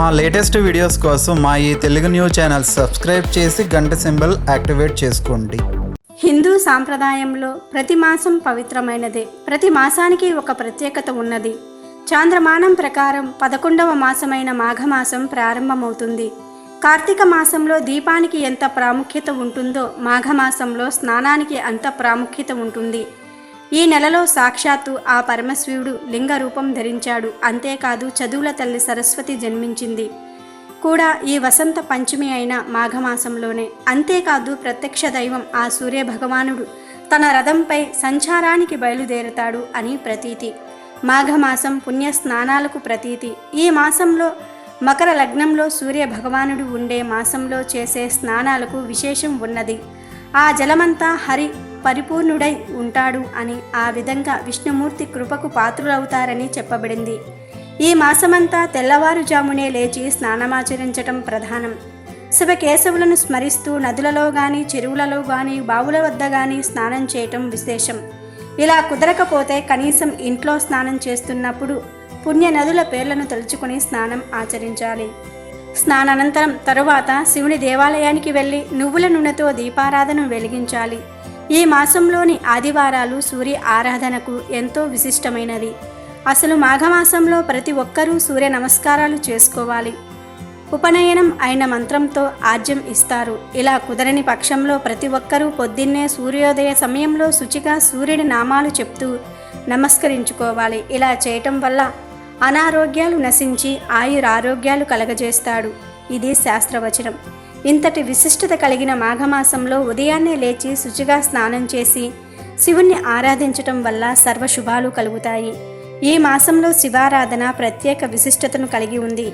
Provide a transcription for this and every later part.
మా latest videos కోసం మా ఈ తెలుగు న్యూస్ ఛానల్ సబ్స్క్రైబ్ చేసి గంట సింబల్ యాక్టివేట్ చేసుకోండి. హిందూ సాంప్రదాయంలో ప్రతి మాసం పవిత్రమైనదే. ప్రతి మాసానికి ఒక ప్రత్యేకత ఉన్నది. చాంద్రమానం ప్రకారం పదకొండవ మాసమైన మాఘమాసం ప్రారంభమవుతుంది. కార్తీక మాసంలో దీపానికి ఎంత ప్రాముఖ్యత ఉంటుందో మాఘమాసంలో స్నానానికి అంత ప్రాముఖ్యత ఉంటుంది. ఈ నెలలో సాక్షాత్తు ఆ పరమశివుడు లింగ రూపం ధరించాడు. అంతేకాదు చదువుల తల్లి సరస్వతి జన్మించింది. కూడా ఈ వసంత పంచమి అయిన మాఘమాసంలోనే. అంతేకాదు ప్రత్యక్ష దైవం ఆ సూర్య భగవానుడు తన రథంపై సంచారానికి బయలుదేరుతాడు అని ప్రతీతి. మాఘమాసం పుణ్య స్నానాలకు ప్రతీతి. ఈ మాసంలో మకర లగ్నంలో సూర్య భగవానుడు ఉండే మాసంలో చేసే స్నానాలకు విశేషం ఉన్నది. ఆ జలమంతా హరి పరిపూర్ణుడై ఉంటాడు అని ఆ విధంగా విష్ణుమూర్తి కృపకు పాత్రులవుతారని చెప్పబడింది. ఈ మాసమంతా తెల్లవారుజామునే లేచి స్నానమాచరించటం ప్రధానం. శివకేశవులను స్మరిస్తూ నదులలో గాని చెరువులలో గాని బావుల వద్ద గాని స్నానం చేయటం విశేషం. ఇలా కుదరకపోతే కనీసం ఇంట్లో స్నానం చేస్తున్నప్పుడు పుణ్య నదుల పేర్లను తలుచుకుని స్నానం ఆచరించాలి. స్నానానంతరం తరువాత శివుని దేవాలయానికి వెళ్ళి నువ్వుల నూనెతో దీపారాధన వెలిగించాలి. ఈ మాసంలోని ఆదివారాలు సూర్య ఆరాధనకు ఎంతో విశిష్టమైనది అసలు మాఘమాసంలో ప్రతి ఒక్కరూ సూర్య నమస్కారాలు చేసుకోవాలి. ఉపనయనం అయిన మంత్రంతో ఆజ్యం ఇస్తారు. ఇలా కుదరని పక్షంలో ప్రతి ఒక్కరూ పొద్దున్నే సూర్యోదయ సమయంలో శుచిగా సూర్యుడి నామాలు చెప్తూ నమస్కరించుకోవాలి. ఇలా చేయటం వల్ల అనారోగ్యాలు నశించి ఆయురారోగ్యాలు కలగజేస్తాడు. ఇది శాస్త్రవచనం. ఇంతటి విశిష్టత కలిగిన మాఘమాసంలో ఉదయాన్నే లేచి శుచిగా స్నానం చేసి శివుణ్ణి ఆరాధించటం వల్ల సర్వశుభాలు కలుగుతాయి. ఈ మాసంలో శివారాధన ప్రత్యేక విశిష్టతను కలిగి ఉంది.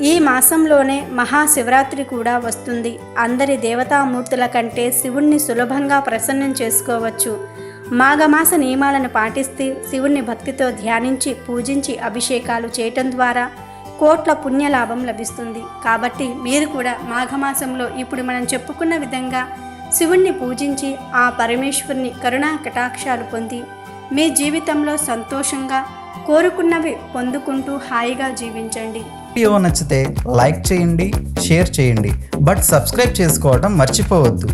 ఈ మాసంలోనే మహాశివరాత్రి కూడా వస్తుంది. అందరి దేవతామూర్తుల కంటే శివుణ్ణి సులభంగా ప్రసన్నం చేసుకోవచ్చు. మాఘమాస నియమాలను పాటిస్తే శివుణ్ణి భక్తితో ధ్యానించి పూజించి అభిషేకాలు చేయటం ద్వారా కోట్ల పుణ్యలాభం లభిస్తుంది. కాబట్టి మీరు కూడా మాఘమాసంలో ఇప్పుడు మనం చెప్పుకున్న విధంగా శివుణ్ణి పూజించి ఆ పరమేశ్వరుని కరుణా కటాక్షాలు పొంది మీ జీవితంలో సంతోషంగా కోరుకున్నవి పొందుకుంటూ హాయిగా జీవించండి. వీడియో నచ్చితే లైక్ చేయండి షేర్ చేయండి. బట్ సబ్స్క్రైబ్ చేసుకోవడం మర్చిపోవద్దు.